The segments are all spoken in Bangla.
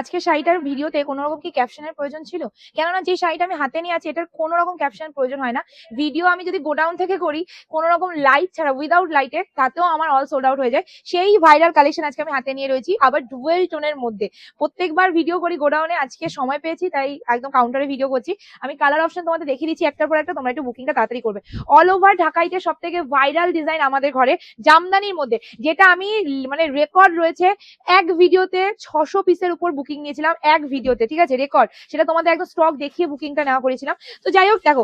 আজকে শাড়িটার ভিডিওতে কোনো রকম কি ক্যাপশনের প্রয়োজন ছিল? কেননা যে শাড়িটা আমি হাতে নিয়ে আছি, এটার কোনো রকম ক্যাপশনের প্রয়োজন হয় না। ভিডিও আমি যদি গোডাউন থেকে করি কোনো রকম লাইট ছাড়া উইদাউট লাইটে তাতেও আমার অল সোল্ড আউট হয়ে যায়। সেই ভাইরাল কালেকশন আজকে আমি হাতে নিয়ে রয়েছি, আবার ডুয়েল টোনের মধ্যে। প্রত্যেকবার ভিডিও করি গোডাউনে, আজকে সময় পেয়েছি, তাই একদম কাউন্টারে ভিডিও করছি। আমি কালার অপশন তোমাদের দেখিয়ে দিচ্ছি একটার পর একটা, তোমরা একটু বুকিংটা তাড়াতাড়ি করবে। অল ওভার ঢাকাইতে সব থেকে ভাইরাল ডিজাইন আমাদের ঘরে জামদানির মধ্যে, যেটা আমি মানে রেকর্ড রয়েছে এক ভিডিওতে ছশো পিসের উপর বুকিং নিয়েছিলাম এক ভিডিওতে ঠিক আছে? রেকর্ড সেটা তোমাদের একদম স্টক দেখিয়ে বুকিংটা নেওয়া করেছিলাম। তো যাই হোক, দেখো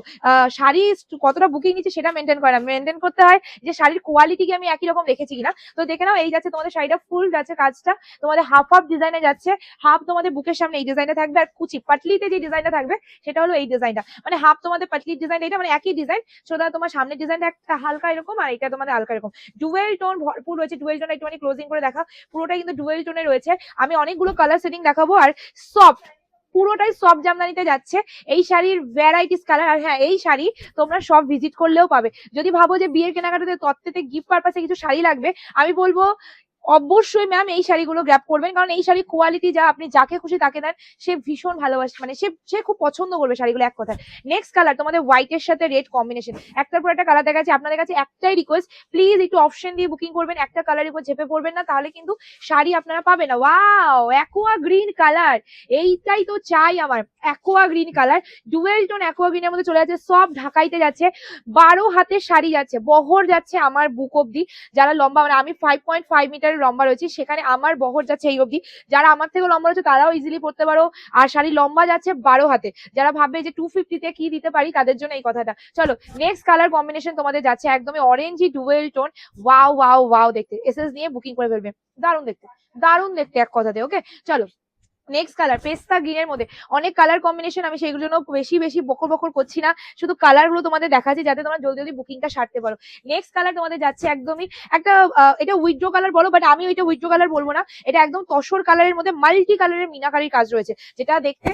শাড়ি কতটা বুকিং নিচ্ছে সেটা মেনটেন করে না মেনটেন করতে হয় যে শাড়ির কোয়ালিটি কি আমি একই রকম রেখেছি কিনা। তো দেখে নাও, এই যাচ্ছে তোমাদের শাড়িটা ফুল যাচ্ছে কাজটা। তোমাদের হাফ হাফ ডিজাইনে যাচ্ছে হাফ তোমাদের বুকের সামনে এই ডিজাইনটা থাকবে, আর কুচি, পাটলিতে যে ডিজাইনটা থাকবে, সেটা হলো এই ডিজাইনটা মানে হাফ তোমাদের পাটলির ডিজাইন এটা মানে একই ডিজাইন সোদা তোমার সামনের ডিজাইনটা একটা হালকা এরকম, আর এটা তোমাদের হালকা এরকম। ডুয়েল টোন ভরপুর রয়েছে ডুয়েল টোন একটুখানি ক্লোজিং করে দেখা পুরোটা কিন্তু ডুয়েল টোনে রয়েছে। আমি অনেকগুলো কালার সেটিং দেখাবো আর সফট পুরোটাই সব জামদানিতে যাচ্ছে। এই শাড়ির ভ্যারাইটিস কালার আর হ্যাঁ এই শাড়ি তোমরা সব ভিজিট করলেও পাবে। যদি ভাবো যে বিয়ের কেনাকাটাতে তত্ত্বেতে গিফট পারপাসে কিছু শাড়ি লাগবে, আমি বলব অবশ্যই ম্যাম এই শাড়িগুলো গ্র্যাপ করবেন। কারণ এই শাড়ির কোয়ালিটি যা আপনি যাকে খুশি তাকে দেন, সে ভীষণ ভালোবাসে মানে সে সে খুব পছন্দ করবে শাড়িগুলো এক কথায়। নেক্সট কালার তোমাদের হোয়াইটের সাথে রেড কম্বিনেশন একটার পর একটা কালার দেখা যাচ্ছে, আপনাদের কাছে একটাই রিকোয়েস্ট প্লিজ একটু অপশন দিয়ে বুকিং করবেন, একটা কালারের উপর ঝেপে পড়বেন না, তাহলে কিন্তু শাড়ি আপনারা পাবেন না। ওয়াও অ্যাকোয়া গ্রিন কালার এইটাই তো চাই আমার aqua green colour dual tone aqua গ্রিনের মধ্যে চলে যাচ্ছে সব ঢাকাইতে যাচ্ছে, বারো হাতের শাড়ি যাচ্ছে, বহর যাচ্ছে আমার বুক অব্দি যারা লম্বা মানে আমি ফাইভ পয়েন্ট ফাইভ মিটারের লম্বা রয়েছে, সেখানে আমার বহর যাচ্ছে এই অবধি। যারা আমার থেকে লম্বা রয়েছে, তারাও ইজিলি পড়তে পারো। আর শাড়ি লম্বা যাচ্ছে বারো হাতে। যারা ভাববে যে টু ফিফটিতে কি দিতে পারি, তাদের জন্য এই কথাটা। চলো নেক্সট কালার কম্বিনেশন তোমাদের যাচ্ছে একদমই orangey dual tone wow wow wow দেখতে। এসএস নিয়ে বুকিং করে ফেলবে। দারুণ দেখতে। দারুণ দেখতে এক কথাতে ওকে চলো নেক্সট কালার পেস্তা গ্রিন এর মধ্যে। অনেক কালার কম্বিনেশন আমি সেগুলো জন্য বেশি বেশি বকর বকর করছি না। শুধু কালারগুলো তোমাদের দেখাচ্ছি যাতে তোমরা জলদি জলদি বুকিংটা সারতে পারো। নেক্সট কালার তোমাদের যাচ্ছে একদমই একটা এটা উইড্রো কালার বলো বাট আমি ওইটা উইড্রো কালার বলব না। এটা একদম তসর কালারের মধ্যে মাল্টি কালারের মিনাকারির কাজ রয়েছে। যেটা দেখতে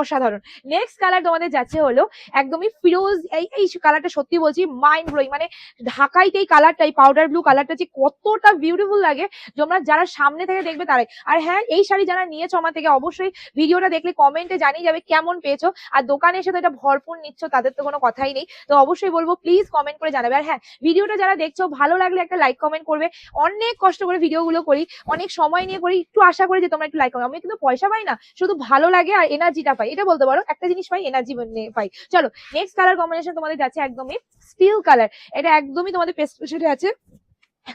অসাধারণ। নেক্সট কালার তোমাদের যাচ্ছে হলো একদমই ফিরোজ, এই এই কালারটা সত্যি বলছি মাইন্ড ব্লোয়িং মানে ঢাকাইতে এই কালারটা এই পাউডার ব্লু কালারটা যে কতটা বিউটিফুল লাগে, তোমরা যারা সামনে থেকে দেখবে তারাই। আর হ্যাঁ এই শাড়ি যারা নিয়েছো আমার থেকে অবশ্যই ভিডিওটা দেখলে কমেন্টে জানিয়ে যাবে কেমন পেয়েছ। আর দোকানে এসে তো এটা ভরপুর নিচ্ছ, তাদের তো কোনো কথাই নেই। তো অবশ্যই বলব প্লিজ কমেন্ট করে জানাবে। আর হ্যাঁ ভিডিওটা যারা দেখছ, ভালো লাগলে একটা লাইক কমেন্ট করবে। অনেক কষ্ট করে ভিডিওগুলো করি, অনেক সময় নিয়ে করি। একটু আশা করি যে তোমরা একটু লাইক করো আমি কিন্তু পয়সা পাই না, শুধু ভালো লাগে আর এনার্জিটা পাই, এটা বলতে পারো। একটা জিনিস পাই এনার্জি পাই। চলো নেক্সট কালার কম্বিনেশন তোমাদের যাচ্ছে একদমই স্টিল কালার এটা একদমই তোমাদের পেস্ট আছে।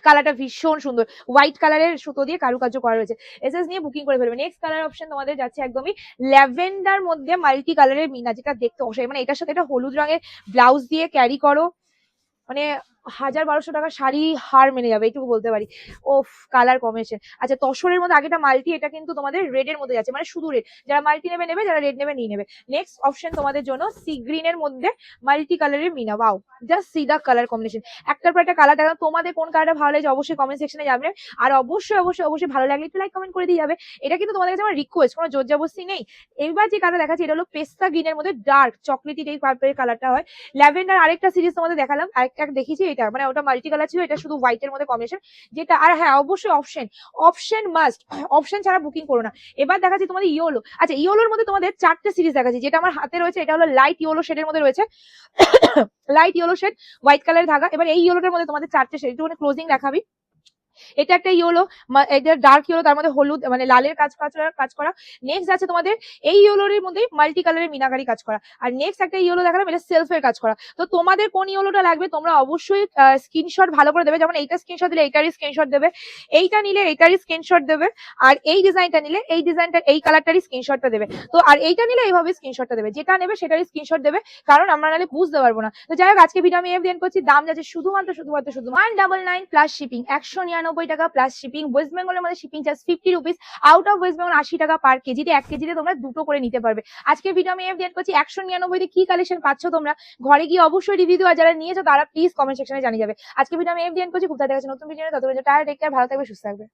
কালারটা ভীষণ সুন্দর। হোয়াইট কালারের সুতো দিয়ে কারুকার্য করা রয়েছে। এসএস নিয়ে বুকিং করে ফেলবে। নেক্সট কালার অপশন তোমাদের যাচ্ছে একদমই ল্যাভেন্ডার মধ্যে মাল্টি কালারের মিনা, যেটা দেখতে অসাধারণ। মানে এটার সাথে এটা হলুদ রঙের ব্লাউজ দিয়ে ক্যারি করো। মানে হাজার বারোশো টাকা শাড়ি হার মেনে যাবে, এইটুকু বলতে পারি। ওফ কালার কম্বিনেশন আচ্ছা তসরের মধ্যে আগেটা মাল্টি, এটা কিন্তু তোমাদের রেড এর মধ্যে যাচ্ছে মানে শুধু রেড যারা মাল্টি নেবে নেবে, যারা রেড নেবে, নিয়ে নেবে। নেক্সট অপশন তোমাদের জন্য সি গ্রিন এর মধ্যে মাল্টি কালারের Mina. Wow just see the colour combination একটার পর একটা কালার দেখা তোমাদের কোন কালারটা ভালো লাগছে অবশ্যই কমেন্ট সেকশনে যাবে আর অবশ্যই অবশ্যই অবশ্যই ভালো লাগলে একটু লাইক কমেন্ট করে দিয়ে যাবে। এটা কিন্তু তোমাদের কাছে আমার রিকোয়েস্ট কোনো জোর জবস্তি নেই। এইবার যে কালার দেখাচ্ছি, এটা হলো পেস্তা গ্রিনের মধ্যে ডার্ক চকলেটি এই পার্পের কালারটা হয়। ল্যাভেন্ডার আরেকটা সিরিজ তোমাদের দেখালাম, আরেকটা দেখিয়েছি এটা মানে ওটা মাল্টি কালার ছিল, এটা শুধু হোয়াইটের মধ্যে কম্বিনেশন যেটা, আর হ্যাঁ অবশ্যই অপশন অপশন মাস্ট অপশন ছাড়া বুকিং করো না। এবার দেখাচ্ছি তোমাদের ইয়োলো আচ্ছা ইয়োলোর মধ্যে তোমাদের চারটে সিরিজ দেখাচ্ছি, যেটা আমার হাতে রয়েছে, এটা হলো লাইট ইয়োলো শেডের মধ্যে রয়েছে লাইট ইয়োলো শেড হোয়াইট কালারের ধাগা, এবার এই ইয়োলোটার মধ্যে তোমাদের চারটে শেড একটু ক্লোজিং দেখাবি। এটা একটা ইয়োলো এটা ডার্ক ইয়োলো, তার মধ্যে হলুদ মানে লালের কাজ করা- কাজ করা। নেক্সট আছে তোমাদের, এই ইয়োলোর মধ্যে মাল্টি কালারের মিনাকারি কাজ করা। আর নেক্সট একটা ইয়োলো দেখালাম, এটা সেলফের কাজ করা। তো তোমাদের কোন ইয়োলোটা লাগবে, তোমরা অবশ্যই স্ক্রিনশট ভালো করে দেবে। যেমন এইটা স্ক্রিনশট দিলে এইটারই স্ক্রিনশট দেবে, এইটা নিলে এইটারই স্ক্রিনশট দেবে, আর এই ডিজাইনটা নিলে এই ডিজাইনটা এই কালারটারই স্ক্রিনশটটা দেবে। তো আর এইটা নিলে এইভাবে স্ক্রিনশটটা দেবে। যেটা নেবে সেটারই স্ক্রিনশট দেবে, কারণ আমরা নাহলে বুঝতে পারব না। তো যাই হোক, আজকে ভিডিও আমি এফ দেন করছি। দাম যাচ্ছে শুধুমাত্র শুধুমাত্র শুধু one double nine plus shipping একশো নিরানব্বই টাকা প্লাস শিপিং ওয়েস্ট বেঙ্গলের মধ্যে shipping charge fifty rupees out of West Bengal আশি টাকা পার কেজিতে এক কেজিতে তোমরা দুটো করে নিতে পারবে। আজকে ভিডিও আমি এফ করছি। একশো নিরানব্বইতে কি কালেকশন পাচ্ছ তোমরা? ঘরে গিয়ে অবশ্যই রিভিউ দেওয়া, যারা নিয়েছো তারা প্লিজ কমেন্ট সেকশনে জানিয়ে যাবে। আজকে ভিডিও আমি এফ করছি। খুব তাড়াতাড়ি নতুন ভিডিও তত টায়ার টেক ভালো থাকবে, সুস্থ থাকবে।